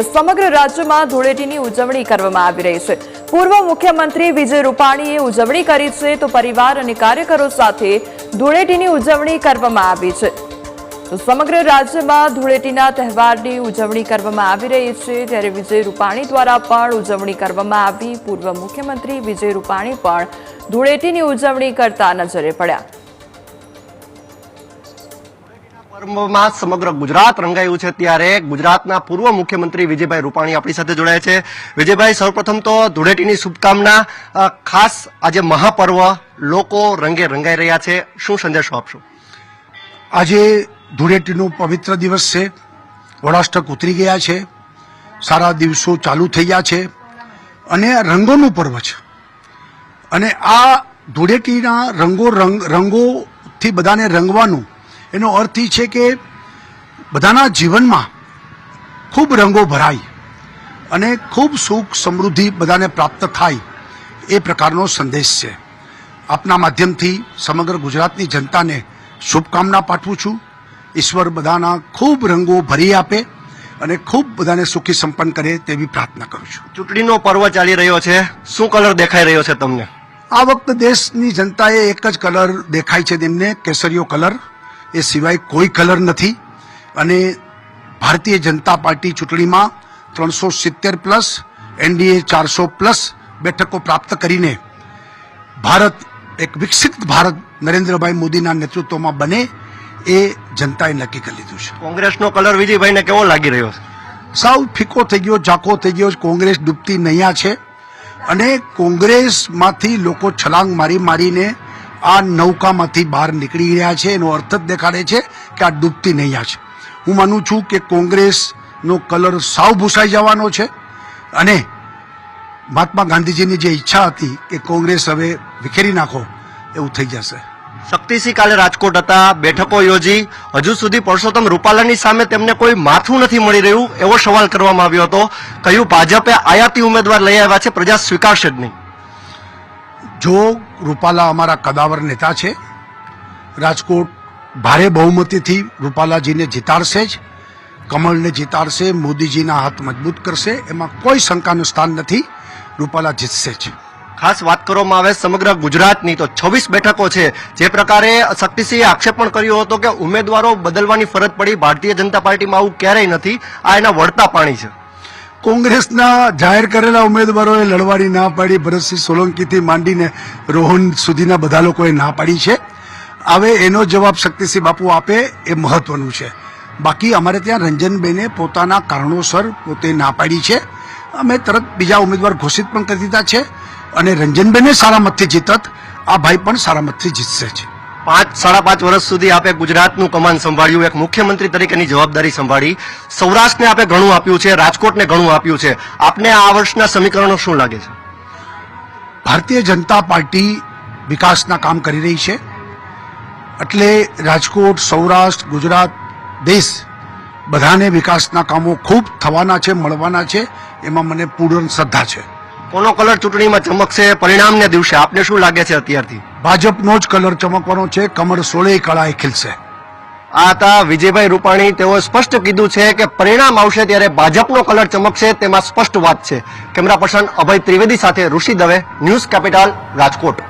સમગ્ર રાજ્યમાં ધૂળેટીની ઉજવણી કરવામાં આવી રહી છે. પૂર્વ મુખ્યમંત્રી વિજય રૂપાણીએ ઉજવણી કરી છે તો પરિવાર અને કાર્યકરો સાથે ધૂળેટીની ઉજવણી કરવામાં આવી છે. તો સમગ્ર રાજ્યમાં ધૂળેટીના તહેવારની ઉજવણી કરવામાં આવી રહી છે. ત્યારે વિજય રૂપાણી દ્વારા પણ ઉજવણી કરવામાં આવી. પૂર્વ મુખ્યમંત્રી વિજય રૂપાણી પણ ધૂળેટીની ઉજવણી કરતા નજરે પડ્યા. પર્વમાં સમગ્ર ગુજરાત રંગાયું છે ત્યારે ગુજરાતના પૂર્વ મુખ્યમંત્રી વિજયભાઈ રૂપાણી આપણી સાથે જોડાયા છે. વિજયભાઈ, સૌપ્રથમ તો ધૂળેટીની શુભકામના. ખાસ આજે મહાપર્વ, લોકો રંગે રંગાઈ રહ્યા છે. શું સંદેશો આપશો? આજે ધૂળેટીનો પવિત્ર દિવસ છે. વડાષ્ટક ઉતરી ગયા છે. સારા દિવસો ચાલુ થઈ ગયા છે. અને રંગોનું પર્વ છે. અને આ ધૂળેટીના રંગો રંગ, રંગોથી બધાને રંગવાનું એનો અર્થ એ છે કે બધાના જીવનમાં ખૂબ રંગો ભરાય અને ખૂબ સુખ સમૃદ્ધિ બધાને પ્રાપ્ત થાય એ પ્રકારનો સંદેશ છે. આપના માધ્યમથી સમગ્ર ગુજરાતની જનતાને શુભકામના પાઠવું છું. ઈશ્વર બધાના ખૂબ રંગો ભરી આપે અને ખૂબ બધાને સુખી સંપન્ન કરે તેવી પ્રાર્થના કરું છું. ચૂંટણીનો પર્વ ચાલી રહ્યો છે. શું કલર દેખાઈ રહ્યો છે તમને? આ વખતે દેશની જનતાએ એક જ કલર દેખાય છે તેમને કેસરીયો કલર. એ સિવાય કોઈ કલર નથી. અને ભારતીય જનતા પાર્ટી ચૂંટણીમાં ત્રણસો સિત્તેર પ્લસ એનડીએ ચારસો પ્લસ બેઠકો પ્રાપ્ત કરીને ભારત એક વિકસિત ભારત નરેન્દ્રભાઈ મોદીના નેતૃત્વમાં બને એ જનતાએ નક્કી કરી લીધું છે. કોંગ્રેસનો કલર વિજયભાઈને કેવો લાગી રહ્યો છે? સાવ ફીકો થઈ ગયો ઝાંકો થઈ ગયો કોંગ્રેસ ડૂબતી નૈયા છે. અને કોંગ્રેસમાંથી લોકો છલાંગ મારી મારીને આ નૌકામાંથી બહાર નીકળી રહ્યા છે. એનો અર્થ જ દેખાડે છે કે આ ડૂબતી નૈયા છે. હું માનું છું કે કોંગ્રેસનો કલર સાવ ભૂસાઈ જવાનો છે અને મહાત્મા ગાંધીજીની જે ઈચ્છા હતી કે કોંગ્રેસ હવે વિખેરી નાખો, એવું થઈ જશે. શક્તિસિંહ કાલે રાજકોટ હતા, બેઠકો યોજી. હજુ સુધી પરસોત્તમ રૂપાલાની સામે તેમને કોઈ માથું નથી મળી રહ્યું એવો સવાલ કરવામાં આવ્યો હતો. કહ્યું, ભાજપે આયાતી ઉમેદવાર લઈ આવ્યા છે, પ્રજા સ્વીકારશે જ નહીં. જો રૂપાલા અમારા કદાવર નેતા છે, રાજકોટ ભારે બહુમતીથી રૂપાલાજીને જીતાડશે જ, કમળને જીતાડશે, મોદીજીના હાથ મજબૂત કરશે, એમાં કોઈ શંકાનું સ્થાન નથી, રૂપાલા જીતશે જ. ખાસ વાત કરવામાં આવે સમગ્ર ગુજરાતની, તો છવ્વીસ બેઠકો છે, જે પ્રકારે શક્તિસિંહે આક્ષેપ પણ કર્યો હતો કે ઉમેદવારો બદલવાની ફરજ પડી, ભારતીય જનતા પાર્ટીમાં આવું ક્યારેય નથી, આ એના વળતા પાણી છે. કોંગ્રેસના જાહેર કરેલા ઉમેદવારોએ લડવાની ના પાડી ભરતસિંહ સોલંકીથી માંડીને રોહન સુધીના બધા લોકોએ ના પાડી છે. હવે એનો જવાબ શક્તિસિંહ બાપુ આપે એ મહત્વનું છે. બાકી અમારે ત્યાં રંજનબેને પોતાના કારણોસર પોતે ના પાડી છે. અમે તરત બીજા ઉમેદવાર ઘોષિત પણ કરી દીધા છે અને રંજનબેને સારા મતથી જીતત, આ ભાઈ પણ સારા મતથી જીતશે જ. પાંચ, સાડા પાંચ વર્ષ સુધી આપે ગુજરાતનું કમાન સંભાળ્યું. એક મુખ્યમંત્રી તરીકેની જવાબદારી સંભાળી. સૌરાષ્ટ્રને આપે ઘણું આપ્યું છે, રાજકોટને ઘણું આપ્યું છે. આપને આ વર્ષના સમીકરણો શું લાગે છે? ભારતીય જનતા પાર્ટી વિકાસના કામ કરી રહી છે. એટલે રાજકોટ, સૌરાષ્ટ્ર, ગુજરાત, દેશ બધાને વિકાસના કામો ખૂબ થવાના છે, મળવાના છે. એમાં મને પૂર્ણ શ્રદ્ધા છે. કોનો કલર ચૂંટણીમાં ચમકશે પરિણામને દિવસે આપને શું લાગે છે અત્યારથી? ભાજપનો જ કલર ચમકવાનો છે કમળ સોળે કળાએ ખીલશે. આ હતા વિજયભાઈ રૂપાણી. તેઓએ સ્પષ્ટ કીધું છે કે પરિણામ આવશે ત્યારે ભાજપનો કલર ચમકશે તેમાં સ્પષ્ટ વાત છે. કેમેરા પર્સન અભય ત્રિવેદી સાથે ઋષિ દવે ન્યૂઝ કેપિટલ રાજકોટ.